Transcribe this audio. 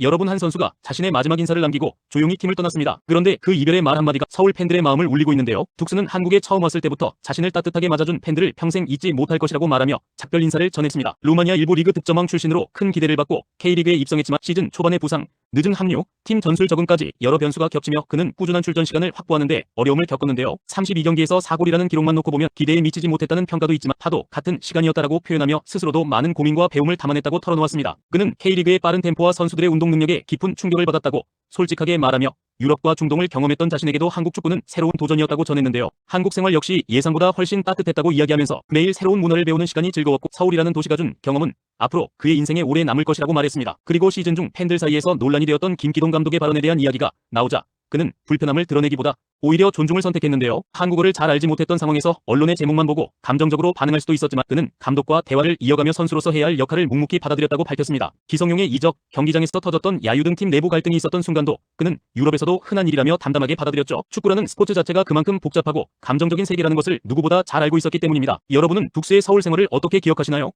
여러분 한 선수가 자신의 마지막 인사를 남기고 조용히 팀을 떠났습니다. 그런데 그 이별의 말 한마디가 서울 팬들의 마음을 울리고 있는데요. 둑스는 한국에 처음 왔을 때부터 자신을 따뜻하게 맞아준 팬들을 평생 잊지 못할 것이라고 말하며 작별 인사를 전했습니다. 루마니아 일부 리그 득점왕 출신으로 큰 기대를 받고 K리그에 입성했지만 시즌 초반의 부상, 늦은 합류, 팀 전술 적응까지 여러 변수가 겹치며 그는 꾸준한 출전 시간을 확보하는 데 어려움을 겪었는데요. 32경기에서 4골이라는 기록만 놓고 보면 기대에 미치지 못했다는 평가도 있지만 하도 같은 시간이었다라고 표현하며 스스로도 많은 고민과 배움을 담아냈다고 털어놓았습니다. 그는 K리그의 빠른 템포와 선수들의 운동 능력에 깊은 충격을 받았다고 솔직하게 말하며 유럽과 중동을 경험했던 자신에게도 한국 축구는 새로운 도전이었다고 전했는데요. 한국 생활 역시 예상보다 훨씬 따뜻했다고 이야기하면서 매일 새로운 문화를 배우는 시간이 즐거웠고 서울이라는 도시가 준 경험은 앞으로 그의 인생에 오래 남을 것이라고 말했습니다. 그리고 시즌 중 팬들 사이에서 논란이 되었던 김기동 감독의 발언에 대한 이야기가 나오자 그는 불편함을 드러내기보다 오히려 존중을 선택했는데요. 한국어를 잘 알지 못했던 상황에서 언론의 제목만 보고 감정적으로 반응할 수도 있었지만 그는 감독과 대화를 이어가며 선수로서 해야 할 역할을 묵묵히 받아들였다고 밝혔습니다. 기성용의 이적, 경기장에서 터졌던 야유 등 팀 내부 갈등이 있었던 순간도 그는 유럽에서도 흔한 일이라며 담담하게 받아들였죠. 축구라는 스포츠 자체가 그만큼 복잡하고 감정적인 세계라는 것을 누구보다 잘 알고 있었기 때문입니다. 여러분은 둑스의 서울 생활을 어떻게 기억하시나요?